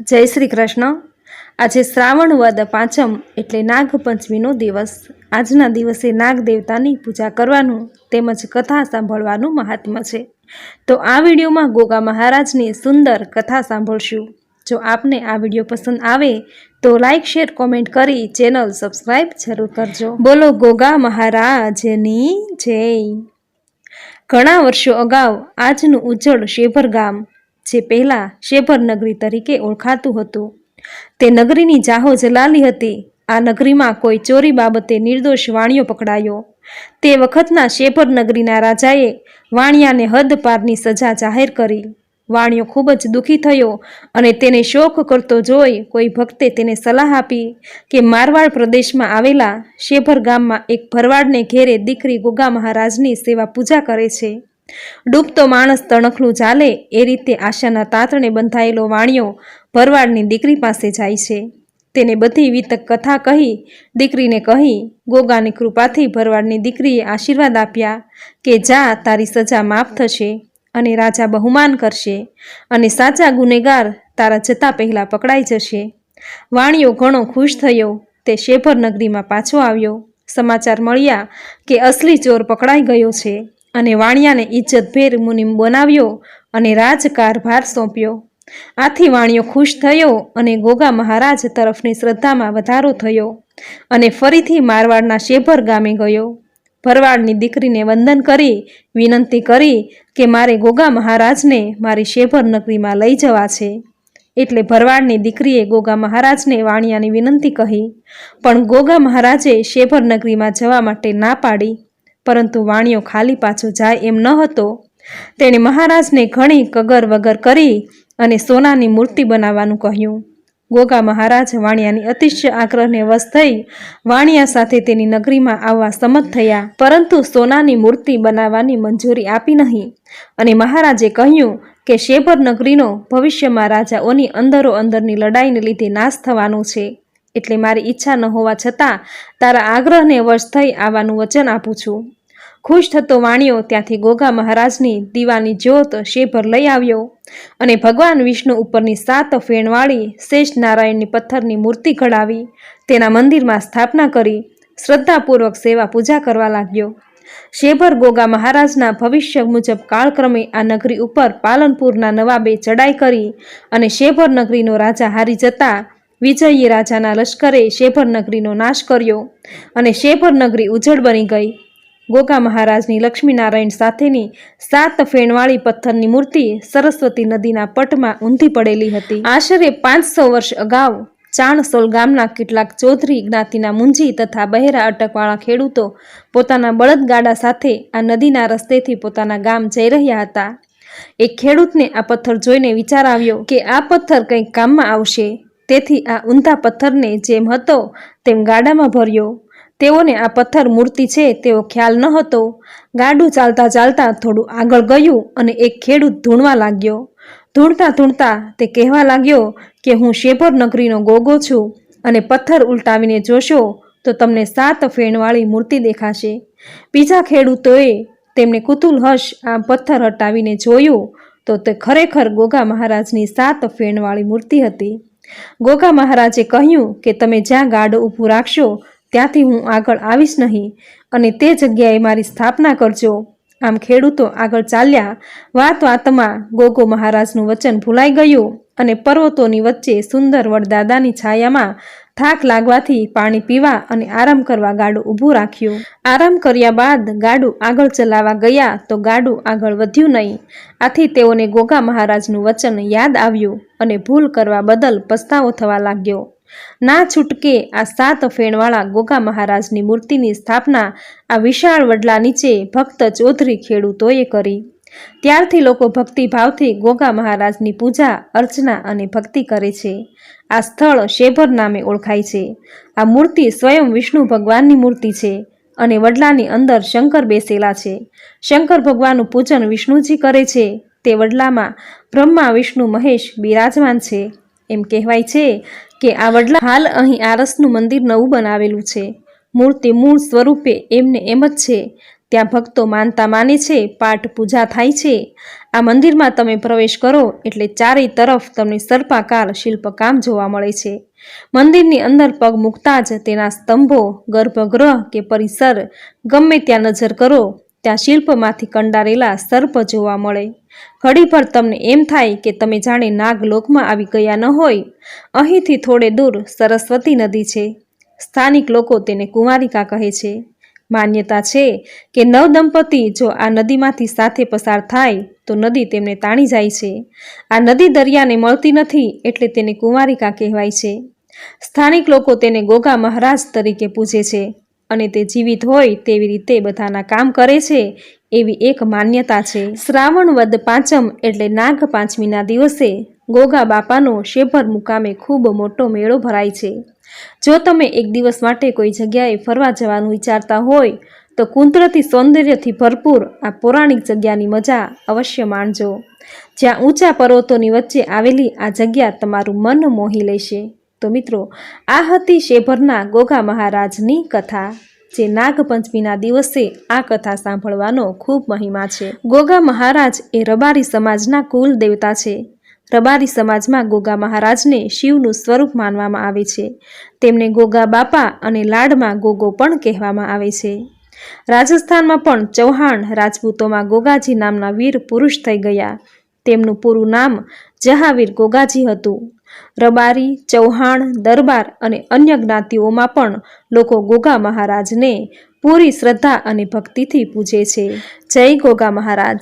જય શ્રી કૃષ્ણ. આજે શ્રાવણ વદ પાંચમ એટલે નાગપંચમીનો દિવસ. આજના દિવસે નાગ દેવતાની પૂજા કરવાનું તેમજ કથા સાંભળવાનું મહાત્મ્ય છે. તો આ વિડીયોમાં ગોગા મહારાજની સુંદર કથા સાંભળશું. જો આપને આ વીડિયો પસંદ આવે તો લાઈક, શેર, કોમેન્ટ કરી ચેનલ સબસ્ક્રાઈબ જરૂર કરજો. બોલો ગોગા મહારાજની જય. ઘણા વર્ષો અગાઉ આજનું ઉજ્જળ શેભર ગામ જે પહેલાં શેભર નગરી તરીકે ઓળખાતું હતું. તે નગરીની જાહો જલાલી હતી. આ નગરીમાં કોઈ ચોરી બાબતે નિર્દોષ વાણિયો પકડાયો. તે વખતના શેભર નગરીના રાજાએ વાણિયાને હદ પારની સજા જાહેર કરી. વાણિયો ખૂબ જ દુઃખી થયો અને તેને શોખ કરતો જોઈ કોઈ ભક્તે તેને સલાહ આપી કે મારવાડ પ્રદેશમાં આવેલા શેભર ગામમાં એક ભરવાડને ઘેરે દીકરી ગોગા મહારાજની સેવા પૂજા કરે છે. ડૂબતો માણસ તણખલું ચાલે એ રીતે આશાના તાતણે બંધાયેલો વાણિયો ભરવાડની દીકરી પાસે જાય છે. તેને બધી વિતક કથા કહી, દીકરીને કહી, ગોગાની કૃપાથી ભરવાડની દીકરીએ આશીર્વાદ આપ્યા કે જા, તારી સજા માફ થશે અને રાજા બહુમાન કરશે અને સાચા ગુનેગાર તારા જતા પહેલાં પકડાઈ જશે. વાણિયો ઘણો ખુશ થયો, તે શેભર નગરીમાં પાછો આવ્યો. સમાચાર મળ્યા કે અસલી ચોર પકડાઈ ગયો છે. અને વાણિયાને ઇજ્જતભેર મુનિમ બનાવ્યો અને રાજકારભાર સોંપ્યો. આથી વાણિયો ખુશ થયો અને ગોગા મહારાજ તરફની શ્રદ્ધામાં વધારો થયો અને ફરીથી મારવાડના શેભર ગામે ગયો. ભરવાડની દીકરીને વંદન કરી, વિનંતી કરી કે મારે ગોગા મહારાજને મારી શેભર નગરીમાં લઈ જવા છે. એટલે ભરવાડની દીકરીએ ગોગા મહારાજને વાણિયાની વિનંતી કહી. પણ ગોગા મહારાજે શેભર નગરીમાં જવા માટે ના પાડી. પરંતુ વાણિયો ખાલી પાછો જાય એમ ન હતો. તેણે મહારાજને ઘણી કગર વગર કરી અને સોનાની મૂર્તિ બનાવવાનું કહ્યું. ગોગા મહારાજ વાણિયાની અતિશય આગ્રહને વશ થઈ વાણિયા સાથે તેની નગરીમાં આવવા સંમત થયા. પરંતુ સોનાની મૂર્તિ બનાવવાની મંજૂરી આપી નહીં. અને મહારાજે કહ્યું કે શેભર નગરીનો ભવિષ્યમાં રાજાઓની અંદરો અંદરની લડાઈને લીધે નાશ થવાનો છે. એટલે મારી ઈચ્છા ન હોવા છતાં તારા આગ્રહને વશ થઈ આવવાનું વચન આપું છું. ખુશ થતો વાણિયો ત્યાંથી ગોગા મહારાજની દીવાની જ્યોત શેભર લઈ આવ્યો અને ભગવાન વિષ્ણુ ઉપરની સાત ફેણવાળી શેષ નારાયણની પથ્થરની મૂર્તિ ઘડાવી, તેના મંદિરમાં સ્થાપના કરી, શ્રદ્ધાપૂર્વક સેવા પૂજા કરવા લાગ્યો. શેભર ગોગા મહારાજના ભવિષ્ય મુજબ કાળક્રમે આ નગરી ઉપર પાલનપુરના નવાબે ચડાઈ કરી અને શેભર નગરીનો રાજા હારી જતા વિજયી રાજાના લશ્કરે શેભર નગરીનો નાશ કર્યો અને શેભર નગરી ઉજળ બની ગઈ. ગોગા મહારાજની લક્ષ્મીનારાયણ સાથેની સાત ફેણવાળી પથ્થરની મૂર્તિ સરસ્વતી નદીના પટમાં ઊંધી પડેલી હતી. આશરે પાંચસો વર્ષ અગાઉ ચાણસોલ ગામના કેટલાક ચૌધરી, જ્ઞાતિના મુંજી તથા બહેરા અટકવાળા ખેડૂતો પોતાના બળદગાડા સાથે આ નદીના રસ્તેથી પોતાના ગામ જઈ રહ્યા હતા. એક ખેડૂતને આ પથ્થર જોઈને વિચાર આવ્યો કે આ પથ્થર કંઈક કામમાં આવશે. તેથી આ ઊંધા પથ્થરને જેમ હતો તેમ ગાડામાં ભર્યો. તેઓને આ પથ્થર મૂર્તિ છે તેવો ખ્યાલ ન હતો. ગાડું ચાલતા ચાલતા થોડું આગળ ગયું અને એક ખેડૂત ધૂણવા લાગ્યો. ધૂણતા ધૂણતા તે કહેવા લાગ્યો કે, હું શેભર નગરીનો ગોગો છું અને પથ્થર ઉલટાવીને જોશો તો તમને સાત ફેણવાળી મૂર્તિ દેખાશે બીજા ખેડૂતોએ તેમને કુતુલહશ આ પથ્થર હટાવીને જોયું તો તે ખરેખર ગોગા મહારાજની સાત ફેણવાળી મૂર્તિ હતી. ગોગા મહારાજે કહ્યું કે તમે જ્યાં ગાડું ઊભું રાખશો, ત્યાંથી હું આગળ આવીશ નહીં અને તે જગ્યાએ મારી સ્થાપના કરજો. આમ ખેડૂતો આગળ ચાલ્યા. વાત વાતમાં ગોગો મહારાજનું વચન ભૂલાઈ ગયું અને પર્વતોની વચ્ચે સુંદર વડદાદાની છાયામાં થાક લાગવાથી પાણી પીવા અને આરામ કરવા ગાડું ઊભું રાખ્યું. આરામ કર્યા બાદ ગાડું આગળ ચલાવવા ગયા તો ગાડું આગળ વધ્યું નહીં. આથી તેઓને ગોગા મહારાજનું વચન યાદ આવ્યું અને ભૂલ કરવા બદલ પસ્તાવો થવા લાગ્યો. ના છૂટકે આ સાત ફેણવાળા ગોગા મહારાજની મૂર્તિની સ્થાપના આ વિશાળ વડલા નીચે ભક્ત ચૌધરી ખેડૂતોએ કરી. ત્યારથી લોકો ભક્તિભાવથી ગોગા મહારાજની પૂજા, અર્ચના અને ભક્તિ કરે છે. આ સ્થળ શેભર નામે ઓળખાય છે. આ મૂર્તિ સ્વયં વિષ્ણુ ભગવાનની મૂર્તિ છે અને વડલાની અંદર શંકર બેસેલા છે. શંકર ભગવાનનું પૂજન વિષ્ણુજી કરે છે. તે વડલામાં બ્રહ્મા, વિષ્ણુ, મહેશ બિરાજમાન છે. એમ કહેવાય છે કે આ વડલા હાલ અહીં આરસનું મંદિર નવું બનાવેલું છે. મૂર્તિ મૂળ સ્વરૂપે એમને એમ જ છે ત્યાં ભક્તો માનતા માને છે, પાઠ પૂજા થાય છે. આ મંદિરમાં તમે પ્રવેશ કરો એટલે ચારેય તરફ તમને સર્પાકાર શિલ્પકામ જોવા મળે છે. મંદિરની અંદર પગ મૂકતા જ તેના સ્તંભો, ગર્ભગૃહ કે પરિસર ગમે ત્યાં નજર કરો, ત્યાં શિલ્પમાંથી કંડારેલા સર્પ જોવા મળે. ઘડીભર તમને એમ થાય કે તમે જાણે નાગલોકમાં આવી ગયા ન હોય. અહીંથી થોડે દૂર સરસ્વતી નદી છે. સ્થાનિક લોકો તેને કુંવારિકા કહે છે. માન્યતા છે કે નવદંપતી જો આ નદીમાંથી સાથે પસાર થાય, તો નદી તેમને તાણી જાય છે. આ નદી દરિયાને મળતી નથી એટલે તેને કુંવારિકા કહેવાય છે. સ્થાનિક લોકો તેને ગોગા મહારાજ તરીકે પૂજે છે અને તે જીવિત હોય તેવી રીતે બધાના કામ કરે છે એવી એક માન્યતા છે. શ્રાવણ વદ પાંચમ એટલે નાગ પાંચમીના દિવસે ગોગા બાપાનો શેભર મુકામે ખૂબ મોટો મેળો ભરાય છે. જો તમે એક દિવસ માટે કોઈ જગ્યાએ ફરવા જવાનું વિચારતા હોય, તો કુદરતી સૌંદર્યથી ભરપૂર આ પૌરાણિક જગ્યાની મજા અવશ્ય માણજો. જ્યાં ઊંચા પર્વતોની વચ્ચે આવેલી આ જગ્યા તમારું મન મોહી લેશે. તો મિત્રો, આ હતી શેભરના ગોગા મહારાજની કથા, જે નાગપંચમીના દિવસે આ કથા સાંભળવાનો ખૂબ મહિમા છે. ગોગા મહારાજ એ રબારી સમાજના કુલ દેવતા છે. રબારી સમાજમાં ગોગા મહારાજને શિવનું સ્વરૂપ માનવામાં આવે છે. તેમને ગોગા બાપા અને લાડમાં ગોગો પણ કહેવામાં આવે છે. રાજસ્થાનમાં પણ ચૌહાણ રાજપૂતોમાં ગોગાજી નામના વીર પુરુષ થઈ ગયા. તેમનું પૂરું નામ જહાવીર ગોગાજી હતું. રબારી, ચૌહાણ, દરબાર અને અન્ય જ્ઞાતિઓમાં પણ લોકો ગોગા મહારાજને પૂરી શ્રદ્ધા અને ભક્તિથી પૂજે છે. જય ગોગા મહારાજ.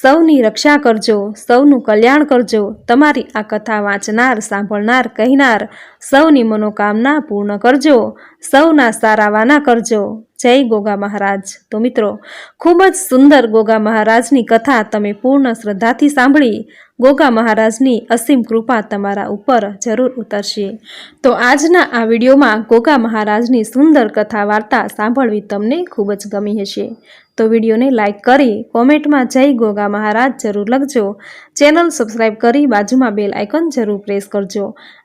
સૌની રક્ષા કરજો, સૌનું કલ્યાણ કરજો, તમારી આ કથા વાંચનાર, સાંભળનાર, કહેનાર સૌની મનોકામના પૂર્ણ કરજો, સૌના સારાવાના કરજો. જય ગોગા મહારાજ. તો મિત્રો, ખૂબ જ સુંદર ગોગા મહારાજની કથા તમે પૂર્ણ શ્રદ્ધાથી સાંભળી ગોગા મહારાજની અસીમ કૃપા તમારા ઉપર જરૂર ઉતરશે. તો આજના આ વિડીયોમાં ગોગા મહારાજની સુંદર કથા વાર્તા સાંભળવી તમને ખૂબ જ ગમી હશે. તો વિડીયોને લાઇક કરી કોમેન્ટમાં જય ગોગા મહારાજ જરૂર લખજો. ચેનલ સબસ્ક્રાઈબ કરી બાજુમાં બેલ આઇકન જરૂર પ્રેસ કરજો.